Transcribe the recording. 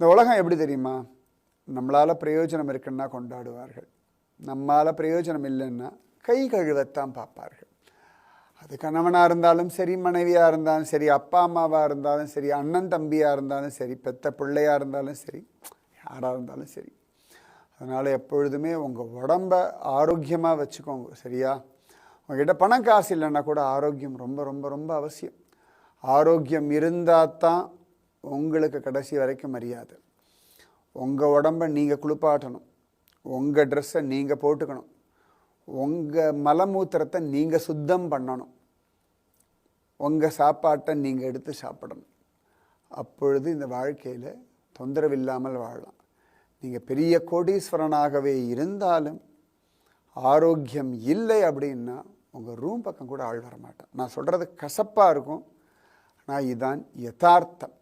இந்த உலகம் எப்படி தெரியுமா? நம்மளால் பிரயோஜனம் இருக்குன்னா கொண்டாடுவார்கள். நம்மால் பிரயோஜனம் இல்லைன்னா கை கழுவத்தான் பார்ப்பார்கள். அது கணவனாக இருந்தாலும் சரி மனைவியாக இருந்தாலும் சரி அப்பா அம்மாவாக இருந்தாலும் சரி அண்ணன் தம்பியாக இருந்தாலும் சரி பெத்த பிள்ளையாக இருந்தாலும் சரி யாராக இருந்தாலும் சரி. அதனால் எப்பொழுதுமே உங்கள் உடம்ப ஆரோக்கியமாக வச்சுக்கோங்க சரியா? உங்ககிட்ட பணம் காசு இல்லைன்னா கூட ஆரோக்கியம் ரொம்ப ரொம்ப ரொம்ப அவசியம். ஆரோக்கியம் இருந்தால் தான் உங்களுக்கு கடைசி வரைக்கும் மரியாதை. உங்கள் உடம்ப நீங்கள் குளிப்பாட்டணும். உங்கள் ட்ரெஸ்ஸை நீங்கள் போட்டுக்கணும். உங்கள் மலமூத்திரத்தை நீங்கள் சுத்தம் பண்ணணும். உங்கள் சாப்பாட்டை நீங்கள் எடுத்து சாப்பிடணும். அப்பொழுது இந்த வாழ்க்கையில் தொந்தரவு இல்லாமல் வாழலாம். நீங்கள் பெரிய கோடீஸ்வரனாகவே இருந்தாலும் ஆரோக்கியம் இல்லை அப்படின்னா உங்கள் ரூம் பக்கம் கூட ஆள் வரமாட்டேன். நான் சொல்கிறது கசப்பாக இருக்கும். ஆனால் இதுதான் யதார்த்தம்.